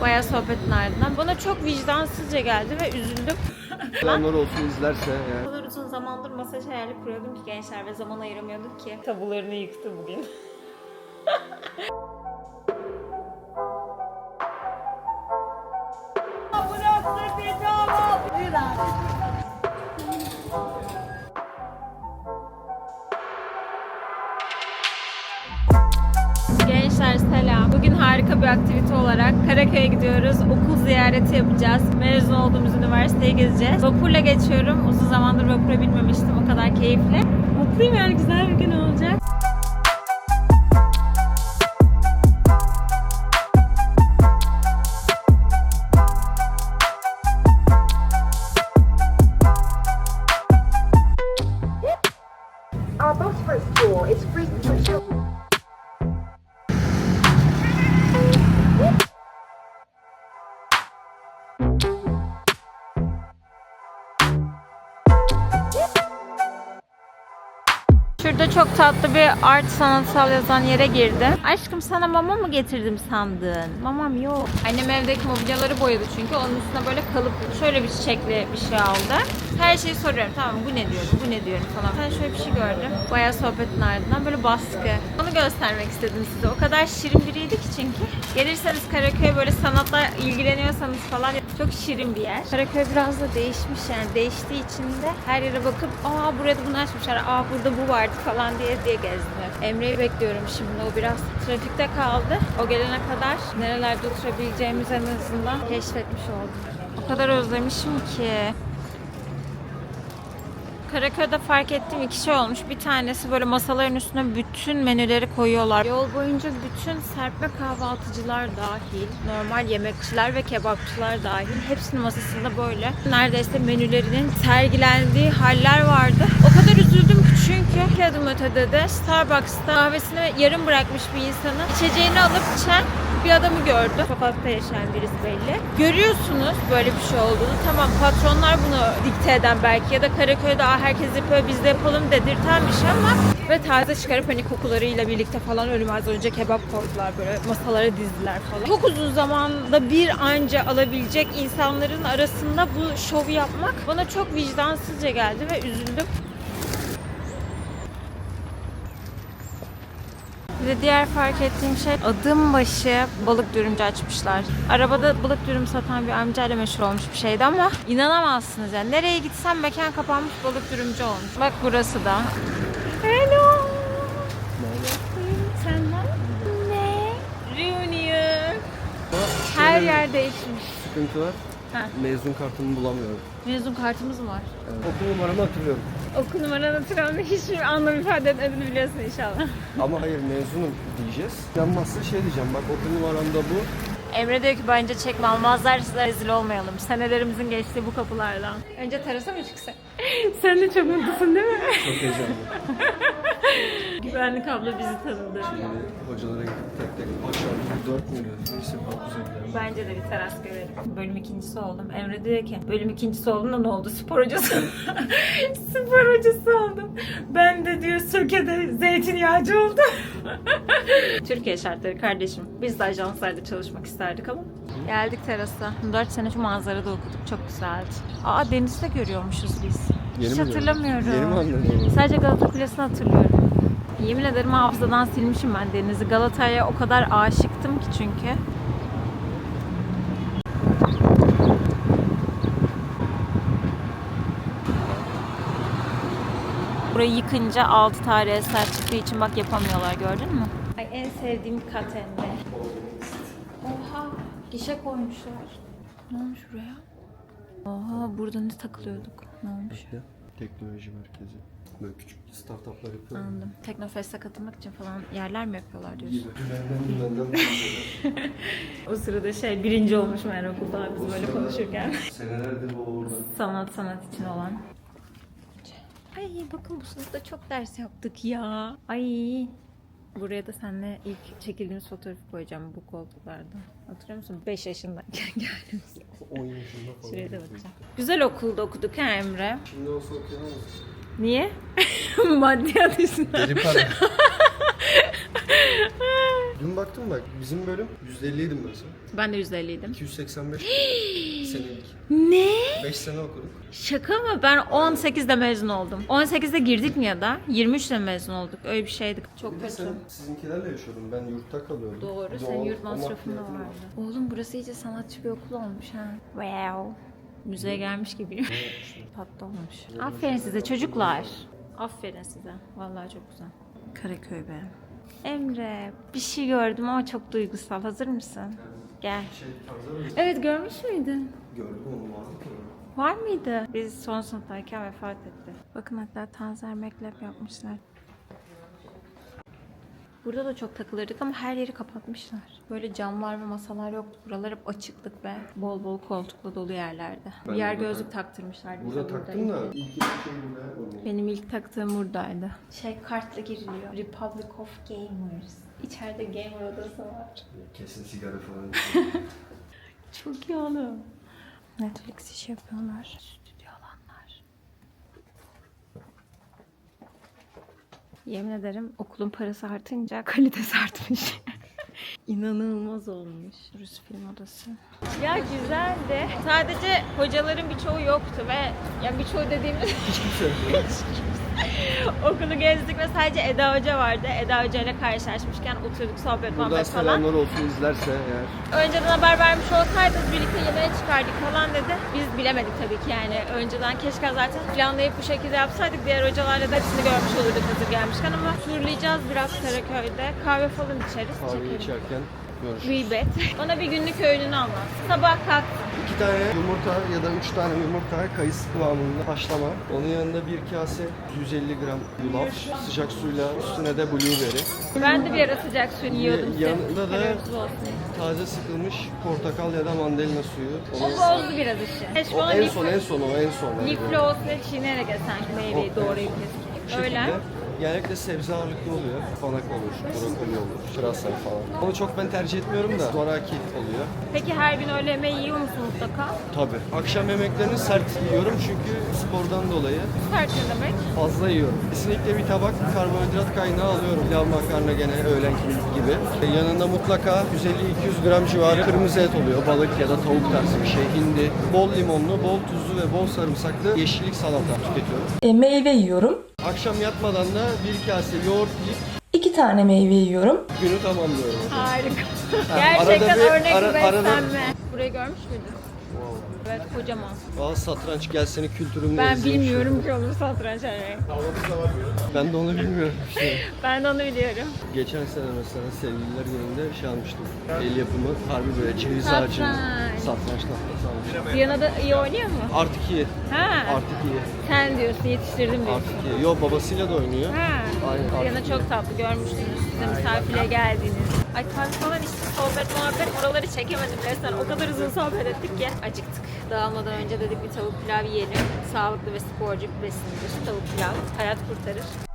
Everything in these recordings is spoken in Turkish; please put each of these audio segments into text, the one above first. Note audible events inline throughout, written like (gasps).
Bayağı sohbetin ardından. Bana çok vicdansızca geldi ve üzüldüm. Planlar olsun izlerse yani. kadar uzun zamandır masaj hayali kuruyordum ki gençler ve zaman ayıramıyorduk ki. Tabularını yıktı bugün. (laughs) Gençler selam. Bugün harika bir aktivite olarak Karaköy'e gidiyoruz. Okul ziyareti yapacağız. Mezun olduğumuz üniversiteyi gezeceğiz. Vapurla geçiyorum. Uzun zamandır vapura binmemiştim. O kadar keyifli. Mutluyum yani güzel bir gün olacak. Our free for çok tatlı bir art sanatsal yazan yere girdim. Aşkım sana mama mı getirdim sandın? Mamam yok. Annem evdeki mobilyaları boyadı çünkü. Onun üstüne böyle kalıp şöyle bir çiçekli bir şey aldı. Her şeyi soruyorum tamam? Bu ne diyorum, bu ne diyorum falan. Ben şöyle bir şey gördüm. Bayağı sohbetin ardından böyle baskı. Onu göstermek istedim size. O kadar şirin biriydi ki çünkü. Gelirseniz Karaköy'e böyle sanatla ilgileniyorsanız falan çok şirin bir yer. Karaköy biraz da değişmiş yani. Değiştiği için de her yere bakıp aa burada bunu açmışlar, aa burada bu vardı falan diye diye gezdim. Emre'yi bekliyorum şimdi. O biraz trafikte kaldı. O gelene kadar nerelerde oturabileceğimizi en azından keşfetmiş oldum. O kadar özlemişim ki. Karaköy'de fark ettiğim iki şey olmuş. Bir tanesi böyle masaların üstüne bütün menüleri koyuyorlar. Yol boyunca bütün serpme kahvaltıcılar dahil, normal yemekçiler ve kebapçılar dahil hepsinin masasında böyle neredeyse menülerinin sergilendiği haller vardı. O kadar üzüldüm ki çünkü bir adım ötede de Starbucks'ta kahvesini yarım bırakmış bir insanın içeceğini alıp içen bir adamı gördüm. Sokakta yaşayan birisi belli. Görüyorsunuz böyle bir şey olduğunu. Tamam patronlar bunu dikte eden belki ya da Karaköy'de Aa, herkes yapıyor biz de yapalım dedirten bir şey ama ve taze çıkarıp hani kokularıyla birlikte falan ölmez önce kebap koydular böyle masalara dizdiler falan. Çok uzun zamanda bir anca alabilecek insanların arasında bu şovu yapmak bana çok vicdansızca geldi ve üzüldüm. Bir de diğer fark ettiğim şey adım başı balık dürümcü açmışlar. Arabada balık dürüm satan bir amcayla meşhur olmuş bir şeydi ama inanamazsınız yani. Nereye gitsem mekan kapanmış balık dürümcü olmuş. Bak burası da. Hello. Senden ne? Reunion. Her yer değişmiş. Sıkıntı var. Ha. Mezun kartımı bulamıyorum. Mezun kartımız mı var? Evet. Okul numaramı hatırlıyorum. Okul numaranı hatırlamda (laughs) hiçbir anlam ifade etmediğini biliyorsun inşallah. (laughs) Ama hayır mezunum diyeceğiz. Yanmazsa şey diyeceğim bak okul numaram da bu. Emre diyor ki bence çekme almazlarsa rezil olmayalım. Senelerimizin geçtiği bu kapılardan. Önce terasa mı çıksak? (laughs) Sen de çok mutlusun değil mi? Çok heyecanlı. Güvenlik abla bizi tanıdı. Şimdi hocalara gidip tek tek aşağı 4 müydü? Neyse çok güzel. Bence de bir teras görelim. Bölüm ikincisi oldum. Emre diyor ki bölüm ikincisi oldum da ne oldu? Spor hocası. (laughs) Spor hocası oldum. Ben de diyor Söke'de zeytinyağcı oldum. (laughs) Türkiye şartları kardeşim. Biz de ajanslarda çalışmak isterdik ama. Geldik terasa. 4 sene şu manzarada okuduk. Çok güzeldi. Aa denizi de görüyormuşuz biz. Hiç mi hatırlamıyorum. Yeni mi anladın? Sadece Galata Kulesi'ni hatırlıyorum. Yemin ederim hafızadan silmişim ben denizi. Galata'ya o kadar aşıktım ki çünkü. Burayı yıkınca 6 tarihi eser çıktığı için bak yapamıyorlar gördün mü? Ay en sevdiğim kat Emre. Oha gişe koymuşlar. Ne olmuş buraya? Oha burada ne takılıyorduk? Ne olmuş? İşte teknoloji merkezi. Böyle küçük startuplar yapıyor. Anladım. Teknofest'e katılmak için falan yerler mi yapıyorlar diyorsun? (laughs) O sırada şey birinci olmuş Meğer okulda biz böyle konuşurken. Senelerdir o orada. sanat sanat için olan. Ay bakın bu sınıfta çok ders yaptık ya. Ay. Buraya da seninle ilk çekildiğimiz fotoğrafı koyacağım bu koltuklarda. Hatırlıyor musun? 5 yaşındayken (laughs) geldim. 10 yaşında falan. Şuraya da bakacağım. Güzel okulda okuduk ha Emre. Şimdi olsa okuyamaz. Niye? (laughs) Maddiyat yüzünden. Deli para. (laughs) Dün baktım bak bizim bölüm %50'ydi burası. Ben de %50'ydim. 285 (gasps) senelik. Ne? 5 sene okuduk. Şaka mı? Ben 18'de mezun oldum. 18'de girdik mi ya da? 23'te mezun olduk. Öyle bir şeydik. Çok Bir de kötü. sen sizinkilerle yaşıyordun. Ben yurtta kalıyordum. Doğru. Bir de Senin o- yurt o masrafın da maddiyatım vardı. var. Oğlum burası iyice sanatçı bir okul olmuş ha. Wow. Müzeye gelmiş gibi. Tatlı (laughs) olmuş. Aferin size çocuklar. Aferin size. Vallahi çok güzel. Karaköy be. Emre bir şey gördüm ama çok duygusal. Hazır mısın? Gel. Şey. Evet görmüş müydün? Gördüm onu ki. Var mıydı? Biz son sınıftayken vefat etti. Bakın hatta Tanzer Meklep yapmışlar. Burada da çok takılırdık ama her yeri kapatmışlar. Böyle camlar ve masalar yoktu. Buralar hep açıklık ve bol bol koltukla dolu yerlerde. Ben Bir yer gözlük taktırmışlardı. Burada taktım da ilk. şey burada. Benim ilk taktığım buradaydı. Şey kartla giriliyor. Republic of Gamers. İçeride gamer odası var. Kesin sigara falan. (laughs) Çok iyi oğlum. Netflix iş yapıyorlar. Stüdyo alanlar. Yemin ederim okulun parası artınca kalitesi artmış. (laughs) İnanılmaz olmuş. Rus film odası. Ya güzeldi. Sadece hocaların birçoğu yoktu ve ya birçoğu dediğimiz okulu gezdik ve sadece Eda Hoca vardı. Eda Hoca ile karşılaşmışken oturduk sohbet Buradan muhabbet falan. selamlar olsun izlerse eğer. Önceden haber vermiş olsaydınız birlikte yemeğe çıkardık falan dedi. Biz bilemedik tabii ki yani. Önceden keşke zaten planlayıp bu şekilde yapsaydık. Diğer hocalarla da hepsini görmüş olurduk hazır gelmişken ama turlayacağız biraz Karaköy'de. Kahve falan içeriz. Kahve çekeriz. içerken görüşürüz. Gıybet. Bana bir günlük öğününü anlat. Sabah kalktım. İki tane yumurta ya da üç tane yumurta kayısı kıvamında haşlama. Onun yanında bir kase 150 gram yulaf. Sıcak suyla üstüne de blueberry. Ben de bir ara sıcak suyunu yiyordum. Ya- yanında da- olsun. Taze sıkılmış portakal ya da mandalina suyu. O bozdu biraz işi. O ona en son en son o en son. lifli olsa çiğneyerek yesen meyveyi doğrayıp kesip. Öyle. Genellikle sebze ağırlıklı oluyor. Panak olur, brokoli olur, pırasa falan. Onu çok ben tercih etmiyorum da zoraki oluyor. Peki her gün öğle yemeği yiyor musun mutlaka? Tabii. Akşam yemeklerini sert yiyorum çünkü spordan dolayı Sert ne demek? fazla yiyorum. Kesinlikle bir tabak karbonhidrat kaynağı alıyorum. Pilav makarna gene öğlenki gibi. E, Yanında mutlaka 150-200 gram civarı kırmızı et oluyor. Balık ya da tavuk tarzı bir şey. Hindi. Bol limonlu, bol tuzlu ve bol sarımsaklı yeşillik salata tüketiyorum. E, meyve yiyorum. Akşam yatmadan da bir kase yoğurt yiyip İki tane meyve yiyorum. günü tamamlıyorum. Harika. (laughs) arada Gerçekten bir- örnek ara- bir arada- beslenme. Burayı görmüş müydün? Evet kocaman. Aa satranç gel seni kültürümle Ben bilmiyorum ki olur satranç oynamayı. Ben de onu bilmiyorum işte. (laughs) Ben de onu biliyorum. Geçen sene mesela sevgililer gününde şey almıştım. El yapımı harbi böyle ceviz ağacı. Satranç. Satranç tahtası almıştım. Diana da iyi oynuyor mu? Artık iyi. Ha. Artık iyi. Sen diyorsun yetiştirdim diyorsun. Artık iyi. Yo babasıyla da oynuyor. Ha. Aynen, artık çok tatlı görmüştünüz. Size misafire geldiniz. Ay tarz falan işte sohbet muhabbet oraları çekemedim resmen. O kadar uzun sohbet ettik ki acıktık. Dağılmadan önce dedik bir tavuk pilav yiyelim. Sağlıklı ve sporcu bir besindir. Tavuk pilav hayat kurtarır.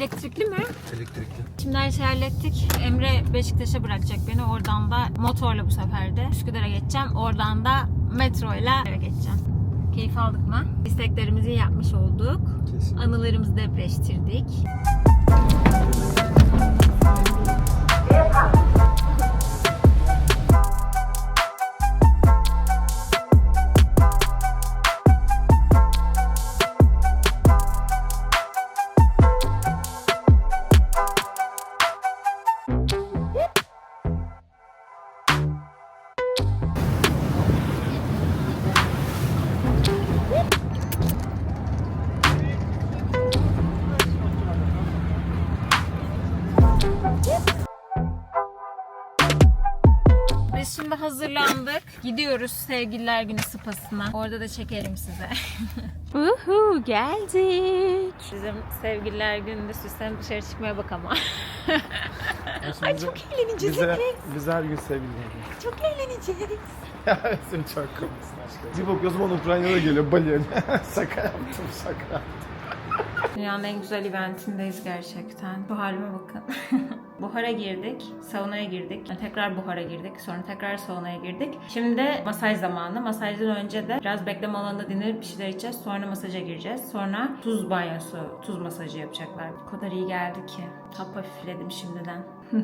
Elektrikli mi? Elektrikli. Şimdi her şeyi hallettik. Emre Beşiktaş'a bırakacak beni. Oradan da motorla bu sefer de Üsküdar'a geçeceğim. Oradan da metroyla eve geçeceğim. Keyif aldık mı? İsteklerimizi yapmış olduk. Kesin. Anılarımızı depreştirdik. Biz Gidiyoruz sevgililer günü spasına. Orada da çekerim size. (laughs) Uhu geldik. Bizim sevgililer gününde süslenip dışarı çıkmaya bak ama. (laughs) Ay çok eğleneceğiz. Bize, hepimiz. her gün sevgililer. Çok eğleneceğiz. (laughs) Ya sen çok komiksin aşkım. Bir bakıyorsun bana Ukrayna'da geliyor Bali'ye. şaka yaptım şaka yaptım. Dünyanın en güzel eventindeyiz gerçekten. Bu halime bakın. (laughs) buhara girdik, saunaya girdik, tekrar buhara girdik, sonra tekrar saunaya girdik. Şimdi masaj zamanı. Masajdan önce de biraz bekleme alanında dinlenip bir şeyler içeceğiz. Sonra masaja gireceğiz. Sonra tuz banyosu, tuz masajı yapacaklar. O kadar iyi geldi ki. Hap hafifledim şimdiden. (laughs)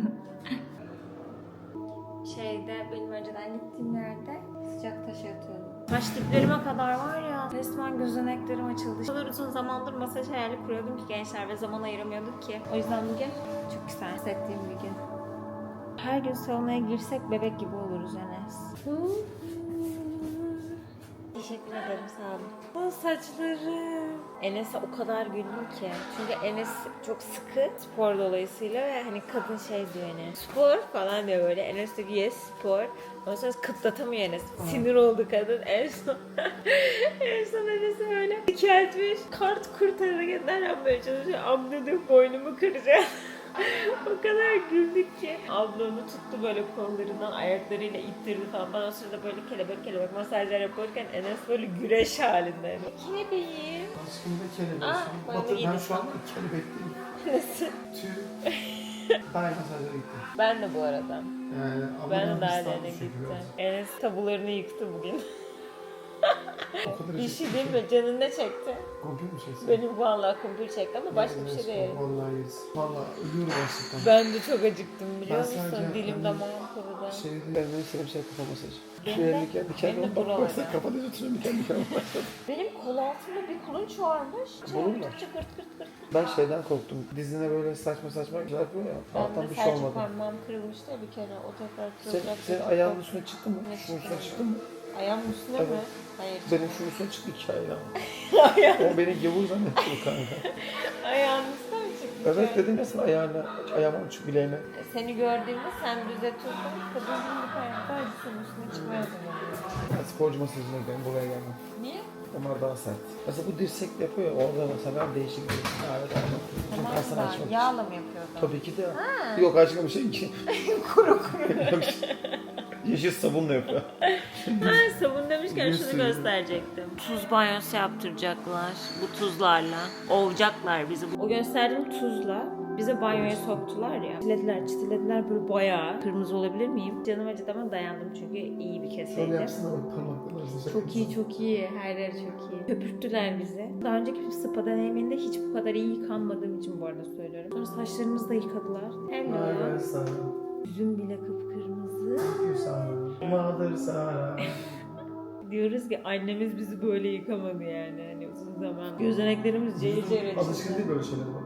Şeyde benim önceden gittiğim yerde sıcak taş yatıyordum. Saç diplerime kadar var ya resmen gözeneklerim açıldı. O kadar uzun zamandır masaj hayali kuruyordum ki gençler ve zaman ayıramıyorduk ki. O yüzden bugün çok güzel hissettiğim bir gün. Her gün saunaya girsek bebek gibi oluruz Enes. Teşekkür ederim sağ olun. O saçlarım. Enes'e o kadar güldüm ki. Çünkü Enes çok sıkı spor dolayısıyla ve hani kadın şey diyor hani spor falan diyor böyle. Enes diyor yes spor. Ondan sonra kıtlatamıyor Enes. Sinir oldu kadın. En son, (laughs) en son Enes'i böyle dikeltmiş. Kart kurt hareketler yapmaya çalışıyor. Abla diyor boynumu kıracağım. (laughs) (laughs) o kadar güldük ki. Abla onu tuttu böyle kollarından ayaklarıyla ittirdi falan. Ben o sırada böyle kelebek kelebek masajlar yaparken Enes böyle güreş halinde. Kelebeğim. Aşkım da kelebek. Aa, Batı, ben şu an sana. kelebek değilim. Nasıl? Tüy. (laughs) Ben masajlara gittim. Ben de bu arada. Yani Ben de daha gittim. Enes tabularını yıktı bugün. O kadar Bir şey değil mi? Canın ne çekti? Kompil mi şeysin? Benim vallahi kumpir çekti ama başka bir şey değil. Vallahi yeriz. Vallahi ölüyorum açlıktan. Ben de çok acıktım biliyor Ben musun? sadece- Dilim ben- damağım kurudu. Şey, ben de istediğim şey kafa masajı. Benim Şu de- elini kendi benim de kendime bak buralarda. baksana kafada oturuyorum kendi kendime başladım. Benim kol altımda bir kulunç varmış. Bunun mu? Çıkırttıkça kırt kırt kırt. Ben şeyden korktum. Dizine böyle saçma saçma şeyler yapıyor ya. Ben Alttan de bir şey olmadı. parmağım kırılmıştı ya bir kere. O tekrar Sen, kırılacak. senin ayağının üstüne çıktı mı? Şunun üstüne çıktı mı? Ayağımın üstüne Evet. mi? Hayır. Benim şunun üstüne çıktı iki ayağım. (laughs) Ayağım, O beni gavur zannetti bu kanka. (laughs) ayağın üstüne mi çıktı? Evet dedim ya sana ayağına, ayağıma uç bileğine. Seni gördüğümde sen düzeltiyorsun. Kadın gibi hayatta acı senin üstüne çıkmaya. Ben sporcu masajına gidelim buraya gelmem. Niye? Onlar daha sert. Mesela bu dirsek yapıyor ya orada mesela değişik bir alet almak. Tamam kasını açmak yağla mı yapıyordun? Tabii ki de. Yok aşkım bir şey ki. (laughs) kuru kuru. Yeşil sabunla yapıyor. (laughs) Ha, sabun demişken Bir şunu sürü. gösterecektim. Tuz banyosu yaptıracaklar bu tuzlarla. Ovacaklar bizi. O gösterdiğim tuzla bize banyoya soktular ya. Çitlediler çitlediler böyle bayağı. Kırmızı olabilir miyim? Canım acıdı ama dayandım çünkü iyi bir Şöyle keseydi. yapsana bak parmaklarını arasında. Çok iyi çok iyi. Her yer çok iyi. Köpürttüler bizi. Daha önceki bir spa deneyiminde hiç bu kadar iyi yıkanmadığım için bu arada söylüyorum. Sonra saçlarımızı da yıkadılar. Ay Hello. ben sana. Yüzüm bile kıpkırmızı. Mother Sara. Diyoruz ki annemiz bizi böyle yıkamadı yani hani uzun zaman. Gözeneklerimiz cayır cayır Alışkın açıldı. değil böyle şeylere bak.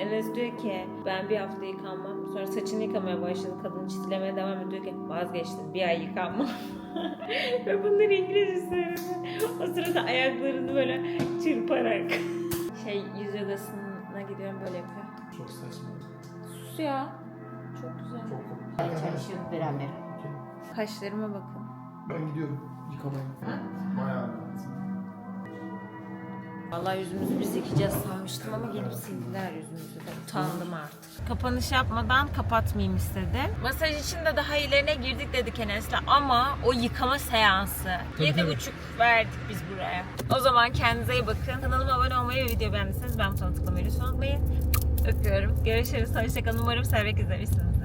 Enes diyor ki ben bir hafta yıkanmam. Sonra saçını yıkamaya başladı. Kadın çitilemeye devam ediyor ki vazgeçtim bir ay yıkanmam. (laughs) Ve bunları İngilizce söyledi. O sırada ayaklarını böyle çırparak. Şey yüz yogasına gidiyorum böyle yapıyor. Çok saçma. Sus ya. Çok güzel. Çok Çalışıyoruz beraber. Kaşlarıma bakın. Ben gidiyorum yıkamaya. Bayağı. Vallahi yüzümüzü biz yıkayacağız sanmıştım ama gelip sildiler yüzümüzü de. Utandım artık. Kapanış yapmadan kapatmayayım istedim. Masaj için de daha ilerine girdik dedik Enes'le ama o yıkama seansı. Yedi buçuk verdik biz buraya. O zaman kendinize iyi bakın. Kanalıma abone olmayı ve video beğendiyseniz ben butonu tıklamayı lütfen unutmayın. Öpüyorum. Görüşürüz. Hoşçakalın. Umarım severek izlemişsiniz.